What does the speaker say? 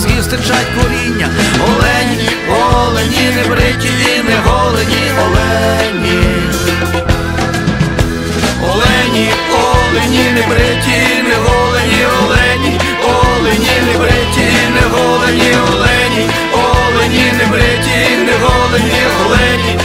мозгів стирчать коріння. Олені, олені, не бриті і не голені, олені, олені, олені, не бриті, не голені, олені, олені, не бриті, не голені, олені, олені, не бриті, не голені, олені.